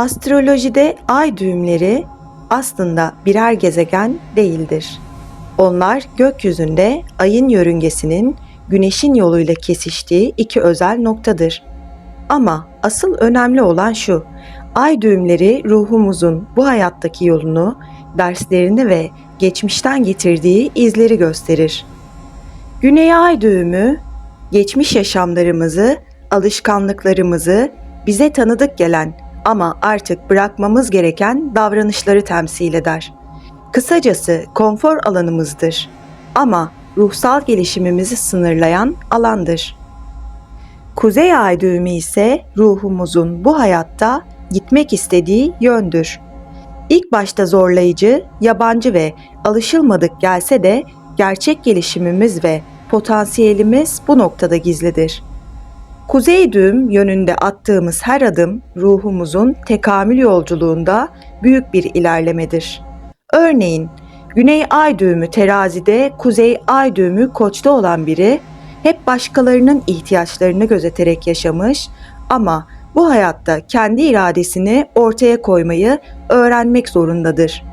Astrolojide ay düğümleri aslında birer gezegen değildir. Onlar gökyüzünde ayın yörüngesinin güneşin yoluyla kesiştiği iki özel noktadır. Ama asıl önemli olan şu, ay düğümleri ruhumuzun bu hayattaki yolunu, derslerini ve geçmişten getirdiği izleri gösterir. Güney ay düğümü, geçmiş yaşamlarımızı, alışkanlıklarımızı, bize tanıdık gelen ama artık bırakmamız gereken davranışları temsil eder. Kısacası konfor alanımızdır ama ruhsal gelişimimizi sınırlayan alandır. Kuzey ay düğümü ise ruhumuzun bu hayatta gitmek istediği yöndür. İlk başta zorlayıcı, yabancı ve alışılmadık gelse de gerçek gelişimimiz ve potansiyelimiz bu noktada gizlidir. Kuzey düğüm yönünde attığımız her adım ruhumuzun tekamül yolculuğunda büyük bir ilerlemedir. Örneğin Güney ay düğümü terazide, kuzey ay düğümü koçta olan biri hep başkalarının ihtiyaçlarını gözeterek yaşamış ama bu hayatta kendi iradesini ortaya koymayı öğrenmek zorundadır.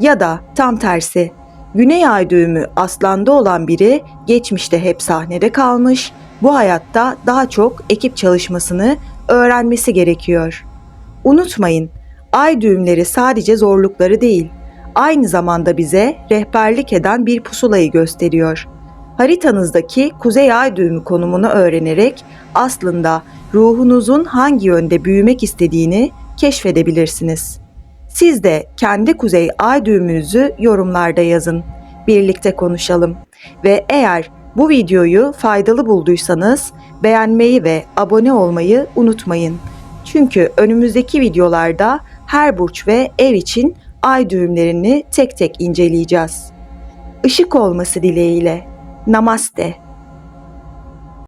Ya da tam tersi, Güney ay düğümü aslanda olan biri geçmişte hep sahnede kalmış, bu hayatta daha çok ekip çalışmasını öğrenmesi gerekiyor. Unutmayın, ay düğümleri sadece zorlukları değil, aynı zamanda bize rehberlik eden bir pusulayı gösteriyor. Haritanızdaki kuzey ay düğümü konumunu öğrenerek aslında ruhunuzun hangi yönde büyümek istediğini keşfedebilirsiniz. Siz de kendi kuzey ay düğümünüzü yorumlarda yazın. Birlikte konuşalım. Ve eğer bu videoyu faydalı bulduysanız beğenmeyi ve abone olmayı unutmayın. Çünkü önümüzdeki videolarda her burç ve ev için ay düğümlerini tek tek inceleyeceğiz. Işık olması dileğiyle. Namaste.